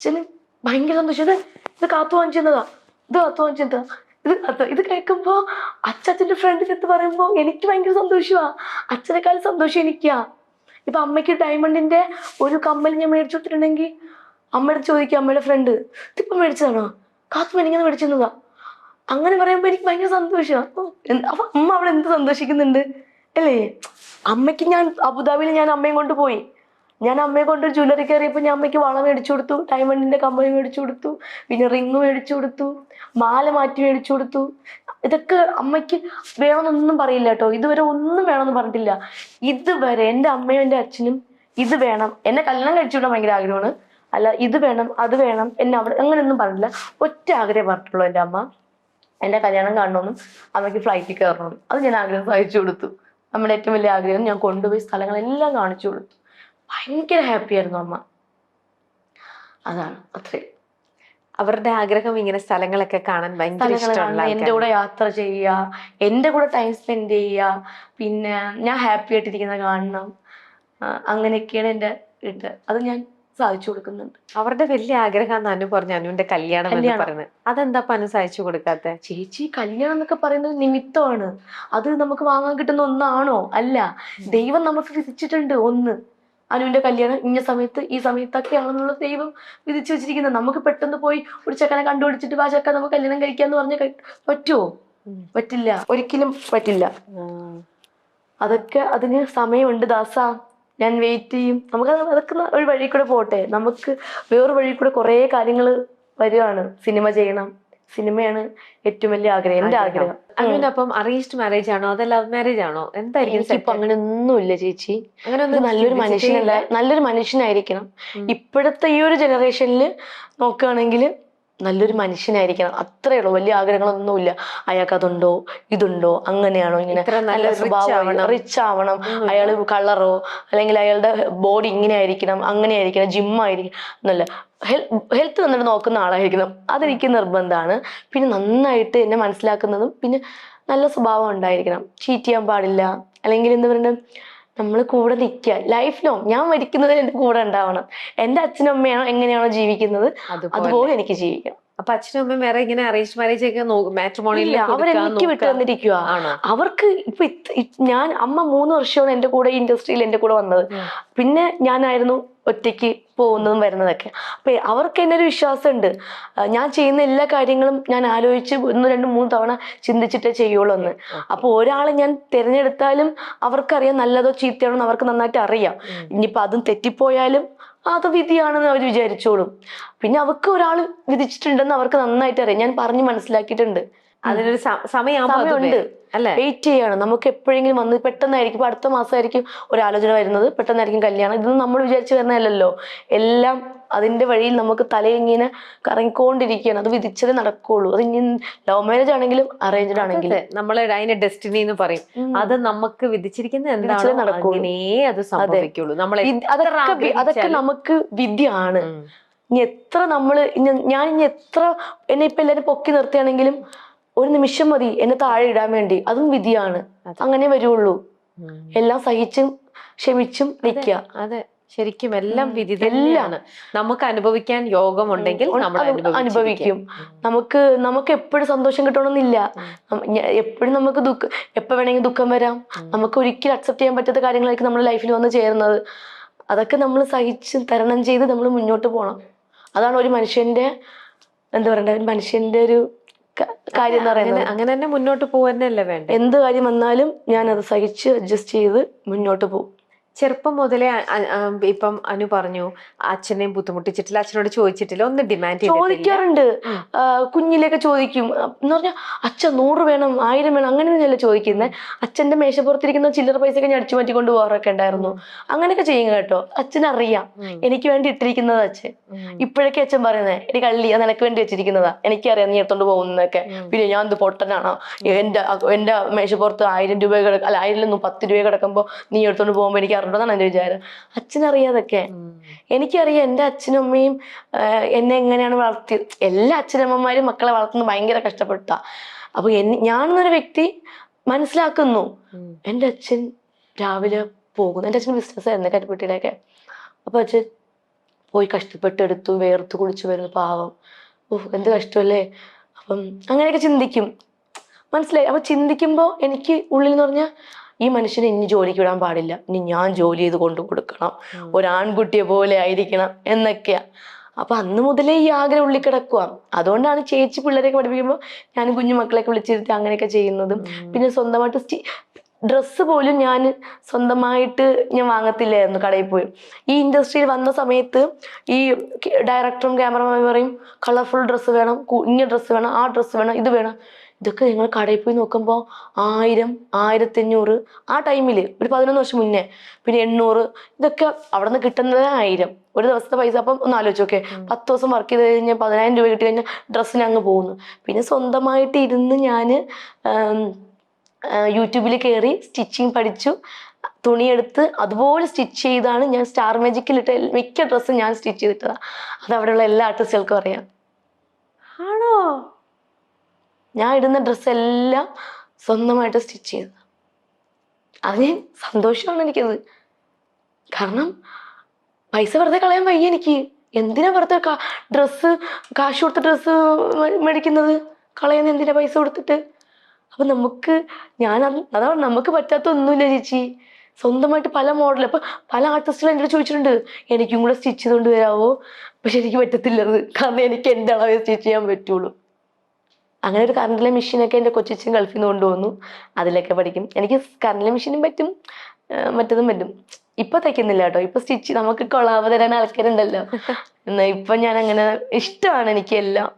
അച്ഛന് ഭയങ്കര സന്തോഷം. ഇത് ഇത് കാത്തു വാങ്ങിച്ചതാ ഇത് കാത്തു വാങ്ങിച്ചതാ ഇത് കാത്തു ഇത് കേൾക്കുമ്പോ അച്ഛന്റെ ഫ്രണ്ടിന്റെ അടുത്ത് പറയുമ്പോ എനിക്ക് ഭയങ്കര സന്തോഷമാ അച്ഛനെക്കാളും സന്തോഷം എനിക്കാ. ഇപ്പൊ അമ്മയ്ക്ക് ഡയമണ്ടിന്റെ ഒരു കമ്മൽ ഞാൻ മേടിച്ചു കൊടുത്തിട്ടുണ്ടെങ്കിൽ അമ്മയുടെ ചോദിക്കും അമ്മയുടെ ഫ്രണ്ട് ഇതിപ്പോ മേടിച്ചതാണോ? കാത്തു എനിക്കത് മേടിച്ചതാ അങ്ങനെ പറയുമ്പോ എനിക്ക് ഭയങ്കര സന്തോഷമാണ് അപ്പൊ അമ്മ അവിടെ എന്ത് സന്തോഷിക്കുന്നുണ്ട്? അല്ലേ? അമ്മയ്ക്ക് ഞാൻ അബുദാബിയിൽ ഞാൻ അമ്മയും കൊണ്ട് പോയി. ഞാൻ അമ്മയെ കൊണ്ട് ജ്വല്ലറി കയറിയപ്പോൾ ഞാൻ അമ്മയ്ക്ക് വള മേടിച്ചു കൊടുത്തു ഡയമണ്ടിന്റെ കമ്മൽ മേടിച്ചു കൊടുത്തു പിന്നെ റിങ് മേടിച്ചു കൊടുത്തു മാല മാറ്റി മേടിച്ചു കൊടുത്തു. ഇതൊക്കെ അമ്മയ്ക്ക് വേണമെന്നൊന്നും പറയില്ല കേട്ടോ. ഇതുവരെ ഒന്നും വേണമെന്ന് പറഞ്ഞിട്ടില്ല. ഇതുവരെ എന്റെ അമ്മയും എന്റെ അച്ഛനും ഇത് വേണം. എന്നെ കല്യാണം കഴിച്ചു വിടാൻ ഭയങ്കര ആഗ്രഹമാണ്. അല്ല ഇത് വേണം അത് വേണം എന്നെ അവിടെ അങ്ങനെയൊന്നും പറഞ്ഞില്ല ഒറ്റ ആഗ്രഹം പറഞ്ഞിട്ടുള്ളൂ എന്റെ അമ്മ. എന്റെ കല്യാണം കാണണമെന്നും അമ്മയ്ക്ക് ഫ്ലൈറ്റിൽ കയറണമെന്നും. അത് ഞാൻ ആഗ്രഹം സഹിച്ചു കൊടുത്തു. നമ്മുടെ ഏറ്റവും വലിയ ആഗ്രഹം ഞാൻ കൊണ്ടുപോയി സ്ഥലങ്ങളെല്ലാം കാണിച്ചു കൊടുത്തു. ഭയങ്കര ഹാപ്പി ആയിരുന്നു അമ്മ. അതാണ് അത്രേ അവരുടെ ആഗ്രഹം ഇങ്ങനെ സ്ഥലങ്ങളൊക്കെ കാണാൻ ഭയങ്കര ഇഷ്ടമുള്ള എന്റെ കൂടെ യാത്ര ചെയ്യുക എന്റെ കൂടെ ടൈം സ്പെൻഡ് ചെയ്യുക പിന്നെ ഞാൻ ഹാപ്പി ആയിട്ടിരിക്കുന്ന കാണണം. അങ്ങനെയൊക്കെയാണ് എന്റെ ഇത്. അത് ഞാൻ സാധിച്ചു കൊടുക്കുന്നുണ്ട്. അവരുടെ വലിയ ആഗ്രഹം അനു പറഞ്ഞു അനുവിന്റെ കല്യാണം എന്ന്. പറയുന്നത്. അതെന്താ അനു സഹായിച്ചു കൊടുക്കാത്ത? ചേച്ചി കല്യാണം എന്നൊക്കെ പറയുന്നത് നിമിത്തമാണ്. അത് നമുക്ക് വാങ്ങാൻ കിട്ടുന്ന ഒന്നാണോ? അല്ല. ദൈവം നമുക്ക് വിധിച്ചിട്ടുണ്ട് ഒന്ന്. അനുവിന്റെ കല്യാണം ഇന്ന സമയത്ത് ഈ സമയത്തൊക്കെ സമയത്തൊക്കെയാണെന്നുള്ള ദൈവം വിധിച്ചു വെച്ചിരിക്കുന്നത്. നമുക്ക് പെട്ടെന്ന് പോയി ഒരു ചെക്കനെ കണ്ടുപിടിച്ചിട്ട് ആ ചെക്കൻ നമുക്ക് കല്യാണം കഴിക്കാന്ന് പറഞ്ഞാൽ പറ്റുമോ പറ്റില്ല. ഒരിക്കലും പറ്റില്ല. അതൊക്കെ അതിന് സമയമുണ്ട് ദാസ. ഞാൻ വെയിറ്റ് ചെയ്യും. നമുക്ക് അത് അതൊക്കെ ഒരു വഴി കൂടെ പോട്ടെ. നമുക്ക് വേറൊരു വഴി കൂടെ കുറേ കാര്യങ്ങൾ വരികയാണ് സിനിമ ചെയ്യണം. സിനിമയാണ് ഏറ്റവും വലിയ ആഗ്രഹം എന്റെ ആഗ്രഹം. അപ്പം അറേഞ്ച്ഡ് മാരേജ് ആണോ അതോ ലവ് മാരേജ് ആണോ? എന്തായിരിക്കും ഇപ്പൊ അങ്ങനെ ഒന്നുമില്ല ചേച്ചി. അങ്ങനെ നല്ലൊരു മനുഷ്യനല്ല നല്ലൊരു മനുഷ്യനായിരിക്കണം. ഇപ്പോഴത്തെ ഈ ഒരു ജനറേഷനിൽ നോക്കുകയാണെങ്കിൽ നല്ലൊരു മനുഷ്യനായിരിക്കണം. അത്രേ ഉള്ളൂ. വലിയ ആഗ്രഹങ്ങളൊന്നുമില്ല. അയാൾക്ക് അതുണ്ടോ ഇതുണ്ടോ? അങ്ങനെയാണോ? ഇങ്ങനെ നല്ല സ്വഭാവമാണ് സ്വഭാവം റിച്ച് ആവണം. അയാൾ കളറോ അല്ലെങ്കിൽ അയാളുടെ ബോഡി ഇങ്ങനെ ആയിരിക്കണം അങ്ങനെ ആയിരിക്കണം ജിം ആയിരിക്കണം എന്നല്ല ഹെൽത്ത് നന്നിട്ട് നോക്കുന്ന ആളായിരിക്കണം. അതെനിക്ക് നിർബന്ധമാണ്. പിന്നെ നന്നായിട്ട് എന്നെ മനസ്സിലാക്കുന്നതും പിന്നെ നല്ല സ്വഭാവം ഉണ്ടായിരിക്കണം. ചീറ്റ് ചെയ്യാൻ പാടില്ല. അല്ലെങ്കിൽ എന്താ പറയുക നമ്മൾ കൂടെ നിൽക്കുക ലൈഫ് ലോങ് ഞാൻ മരിക്കുന്നത് എന്റെ കൂടെ ഉണ്ടാവണം. എന്റെ അച്ഛനും അമ്മയാണോ എങ്ങനെയാണോ ജീവിക്കുന്നത്? അതുപോലെ. എനിക്ക് ജീവിക്കണം അപ്പൊ അച്ഛനും അമ്മയും വേറെ ഇങ്ങനെ അറേഞ്ച് മാരേജ് ഒക്കെ മാട്രിമോണിയിൽ അവരെനിക്ക് വിട്ടു തന്നിരിക്കുക ആണോ? അവർക്ക് ഇപ്പൊ ഞാൻ അമ്മ മൂന്ന് വർഷമാണ് എന്റെ കൂടെ ഇൻഡസ്ട്രിയിൽ എന്റെ കൂടെ വന്നത്. പിന്നെ ഞാനായിരുന്നു ഒറ്റയ്ക്ക് പോകുന്നതും വരുന്നതൊക്കെ. അപ്പൊ അവർക്ക് എന്നൊരു വിശ്വാസമുണ്ട്. ഞാൻ ചെയ്യുന്ന എല്ലാ കാര്യങ്ങളും ഞാൻ ആലോചിച്ച് ഒന്ന് രണ്ട് മൂന്ന് തവണ ചിന്തിച്ചിട്ടേ ചെയ്യുള്ളൂ എന്ന് അപ്പൊ ഒരാളെ ഞാൻ തിരഞ്ഞെടുത്താലും അവർക്കറിയാം നല്ലതോ ചീത്തയാണോ എന്ന് അവർക്ക് നന്നായിട്ട് അറിയാം. ഉം. ഇനിയിപ്പോ അതും തെറ്റിപ്പോയാലും അത് വിധിയാണെന്ന് അവർ വിചാരിച്ചോളും. പിന്നെ അവർക്ക് ഒരാൾ വിധിച്ചിട്ടുണ്ടെന്ന് അവർക്ക് നന്നായിട്ട് അറിയാം. ഞാൻ പറഞ്ഞു മനസ്സിലാക്കിയിട്ടുണ്ട്. അതിനൊരു സമയമുണ്ട്. അല്ലെ? വെയിറ്റ് ചെയ്യാണ്. നമുക്ക് എപ്പോഴെങ്കിലും വന്ന് പെട്ടെന്നായിരിക്കും ഇപ്പൊ അടുത്ത മാസമായിരിക്കും ഒരു ആലോചന വരുന്നത്. പെട്ടെന്നായിരിക്കും കല്യാണം. ഇതൊന്നും നമ്മൾ വിചാരിച്ചു വരുന്നതല്ലല്ലോ. എല്ലാം അതിന്റെ വഴിയിൽ നമുക്ക് തലയിങ്ങനെ കറങ്ങിക്കൊണ്ടിരിക്കുകയാണ്. അത് വിധിച്ചതേ നടക്കുള്ളൂ. അത് ഇനി ലവ് മാരേജ് ആണെങ്കിലും അറേഞ്ച്ഡ് ആണെങ്കിലും. നമ്മൾ അതിന്റെ അതിനെ ഡെസ്റ്റിനി എന്ന് പറയും. അത് നമുക്ക് വിധിച്ചിരിക്കുന്നത് വിധിച്ചതേ എന്താണോ നടക്കുള്ളൂ. അത് സംഭവിക്കുള്ളൂ. നമ്മൾ അതൊക്കെ നമുക്ക് അതൊക്കെ നമുക്ക് വിധിയാണ്. ഇനി എത്ര നമ്മൾ ഞാൻ ഇനി എത്ര എന്നെ ഇപ്പൊ എല്ലാരും പൊക്കി നിർത്തുകയാണെങ്കിലും ഒരു നിമിഷം മതി എന്നെ താഴെ ഇടാൻ വേണ്ടി. അതും വിധിയാണ്. അങ്ങനെ വരുള്ളൂ. എല്ലാം സഹിച്ചും ക്ഷമിച്ചും നിൽക്കുക. അതെ. ശരിക്കും എല്ലാം. വിധി എല്ലാം. തന്നെയാണ്. നമുക്ക് അനുഭവിക്കാൻ യോഗം ഉണ്ടെങ്കിൽ നമ്മൾ അനുഭവിക്കും. നമുക്ക് നമുക്ക് എപ്പോഴും സന്തോഷം കിട്ടണമെന്നില്ല. എപ്പോഴും നമുക്ക് ദുഃഖം എപ്പോ വേണമെങ്കിൽ ദുഃഖം വരാം. നമുക്ക് ഒരിക്കലും അക്സെപ്റ്റ് ചെയ്യാൻ പറ്റാത്ത കാര്യങ്ങളായിരിക്കും നമ്മുടെ ലൈഫിൽ വന്ന് ചേരുന്നത്. അതൊക്കെ നമ്മൾ സഹിച്ച് തരണം ചെയ്ത് നമ്മൾ മുന്നോട്ട് പോകണം അതാണ് ഒരു മനുഷ്യന്റെ എന്താ പറയണ്ട ഒരു മനുഷ്യന്റെ ഒരു കാര്യം എന്ന് പറയുന്നത്. അങ്ങനെ തന്നെ മുന്നോട്ട് പോവന്നല്ലേ വേണ്ടത് എന്ത് കാര്യം വന്നാലും ഞാൻ അത് സഹിച്ച് അഡ്ജസ്റ്റ് ചെയ്ത് മുന്നോട്ട് പോകും. ചെറുപ്പം മുതലേ ഇപ്പം അനു പറഞ്ഞു അച്ഛനെയും ബുദ്ധിമുട്ടിച്ചിട്ടില്ല അച്ഛനോട് ചോദിച്ചിട്ടില്ല ഒന്ന് ഡിമാൻഡ് ചോദിക്കാറുണ്ട്. കുഞ്ഞിലേക്ക് ചോദിക്കും. എന്ന് പറഞ്ഞാൽ അച്ഛൻ നൂറ് വേണം ആയിരം വേണം അങ്ങനെ തന്നെയല്ല ചോദിക്കുന്നത് അച്ഛന്റെ മേശപ്പുറത്തിരിക്കുന്ന ചില്ലറ ഒക്കെ ഞാൻ അടിച്ചു മാറ്റിക്കൊണ്ട് പോകാറൊക്കെ ഉണ്ടായിരുന്നു. അങ്ങനെയൊക്കെ ചെയ്യുക കേട്ടോ. അച്ഛനറിയാം. എനിക്ക് വേണ്ടി ഇട്ടിരിക്കുന്നത് അച്ഛൻ. ഇപ്പോഴൊക്കെ അച്ഛൻ പറയുന്നത് എനിക്ക് കള്ളി അത് നിനക്ക് വേണ്ടി വെച്ചിരിക്കുന്നതാ. എനിക്കറിയാം നീ എടുത്തോണ്ട് പോകുന്നതൊക്കെ. പിന്നെ ഞാൻ എന്ത് പൊട്ടനാണോ? എന്റെ എന്റെ മേശപ്പുറത്ത് ആയിരം രൂപ കിട അല്ല ആയിരം പത്ത് രൂപ കിടക്കുമ്പോ നീ എടുത്തോണ്ട് പോകുമ്പോ എനിക്ക് അറിയണമെന്നാണ് എന്റെ വിചാരം. അച്ഛനറിയാതൊക്കെ. എനിക്കറിയാം എന്റെ അച്ഛനും അമ്മയും എന്നെ എങ്ങനെയാണ് വളർത്തിയത് എല്ലാ അച്ഛനമ്മമാരും മക്കളെ വളർത്തുന്നത് ഭയങ്കര കഷ്ടപ്പെട്ട. അപ്പൊ ഞാനെന്നൊരു വ്യക്തി മനസ്സിലാക്കുന്നു. എന്റെ എന്റെ അച്ഛൻ രാവിലെ പോകുന്നു. എന്റെ അച്ഛൻ ബിസിനസ് ആയിരുന്നു കരിപ്പെട്ടിയിലൊക്കെ. അപ്പൊ അച്ഛൻ പോയി കഷ്ടപ്പെട്ടെടുത്തു വേർത്ത് കുളിച്ചു വരുന്നു പാവം. ഓഹ് എന്ത് കഷ്ടമല്ലേ? അപ്പം അങ്ങനെയൊക്കെ ചിന്തിക്കും. മനസ്സിലായി? അപ്പൊ ചിന്തിക്കുമ്പോൾ എനിക്ക് ഉള്ളിൽ എന്ന് പറഞ്ഞാൽ ഈ മനുഷ്യനെ ഇനി ജോലിക്ക് വിടാൻ പാടില്ല. ഇനി ഞാൻ ജോലി ചെയ്ത് കൊണ്ടു കൊടുക്കണം. ഒരാൺകുട്ടിയെ പോലെ ആയിരിക്കണം എന്നൊക്കെയാ. അപ്പൊ അന്ന് മുതലേ ഈ ആഗ്രഹം ഉള്ളിൽ കിടക്കുക അതുകൊണ്ടാണ് ചേച്ചി പിള്ളേരെയൊക്കെ പഠിപ്പിക്കുമ്പോൾ ഞാൻ കുഞ്ഞു മക്കളെയൊക്കെ വിളിച്ചിരുത്തി അങ്ങനെയൊക്കെ ചെയ്യുന്നതും. പിന്നെ സ്വന്തമായിട്ട് ഡ്രസ്സ് പോലും ഞാൻ സ്വന്തമായിട്ട് ഞാൻ വാങ്ങത്തില്ലായിരുന്നു കടയിൽ പോയി. ഈ ഇൻഡസ്ട്രിയിൽ വന്ന സമയത്ത് ഈ ഡയറക്ടറും ക്യാമറമാനും പറയും കളർഫുൾ ഡ്രസ്സ് വേണം ഇങ്ങനെ ഡ്രസ്സ് വേണം ആ ഡ്രസ്സ് വേണം ഇത് വേണം. ഇതൊക്കെ ഞങ്ങൾ കടയിൽ പോയി നോക്കുമ്പോൾ ആയിരം ആയിരത്തി അഞ്ഞൂറ് ആ ടൈമിൽ ഒരു പതിനൊന്ന് വർഷം മുന്നേ. പിന്നെ എണ്ണൂറ് ഇതൊക്കെ അവിടെ നിന്ന് കിട്ടുന്നത് ആയിരം. ഒരു ദിവസത്തെ പൈസ അപ്പം ഒന്ന് ആലോചിച്ച് ഓക്കെ പത്ത് ദിവസം വർക്ക് ചെയ്ത് കഴിഞ്ഞാൽ പതിനായിരം രൂപ കിട്ടി കഴിഞ്ഞാൽ ഡ്രസ്സിന് അങ്ങ് പോകുന്നു. പിന്നെ സ്വന്തമായിട്ട് ഇരുന്ന് ഞാൻ യൂട്യൂബിൽ കയറി സ്റ്റിച്ചിങ് പഠിച്ചു. തുണിയെടുത്ത് അതുപോലെ സ്റ്റിച്ച് ചെയ്താണ് ഞാൻ സ്റ്റാർ മാജിക്കിലിട്ട മിക്ക ഡ്രസ്സും ഞാൻ സ്റ്റിച്ച് ചെയ്തിട്ടതാണ് അത് അവിടെയുള്ള എല്ലാ ആർട്ടിസ്റ്റുകൾക്കും അറിയാം. ആണോ? ഞാൻ ഇടുന്ന ഡ്രസ്സ് എല്ലാം സ്വന്തമായിട്ട് സ്റ്റിച്ച് ചെയ്തത് അത് ഞാൻ സന്തോഷമാണ് എനിക്കത്. കാരണം പൈസ വെറുതെ കളയാൻ വയ്യ എനിക്ക്. എന്തിനാ വെറുതെ ഡ്രസ്സ് കാശ് കൊടുത്ത ഡ്രസ്സ് മേടിക്കുന്നത്? കളയുന്ന എന്തിനാ പൈസ കൊടുത്തിട്ട്? അപ്പൊ നമുക്ക് ഞാൻ അത് അതാണ് നമുക്ക് പറ്റാത്ത ഒന്നുമില്ല ചേച്ചി. സ്വന്തമായിട്ട് പല മോഡൽ അപ്പൊ പല ആർട്ടിസ്റ്റുകളും എന്നോട് ചോദിച്ചിട്ടുണ്ട് എനിക്കും കൂടെ സ്റ്റിച്ച് ചെയ്തുകൊണ്ട് വരാവോ? പക്ഷെ എനിക്ക് പറ്റത്തില്ലത്. കാരണം എനിക്ക് എന്റെ അളവേ സ്റ്റിച്ച് ചെയ്യാൻ പറ്റുള്ളൂ. അങ്ങനെ ഒരു കറണ്ടിലെ മെഷീനൊക്കെ എന്റെ കൊച്ചിച്ചും ഗൾഫിൽ നിന്ന് കൊണ്ടുവന്നു. അതിലൊക്കെ പഠിക്കും. എനിക്ക് കറണ്ടിലെ മെഷീനും പറ്റും. മറ്റതും പറ്റും. ഇപ്പൊ തയ്ക്കുന്നില്ല കേട്ടോ. ഇപ്പൊ സ്റ്റിച്ച് നമുക്ക് കൊളാവ് തരാൻ ആൾക്കാരുണ്ടല്ലോ. എന്നാ ഇപ്പൊ ഞാൻ അങ്ങനെ ഇഷ്ടമാണ് എനിക്ക് എല്ലാം.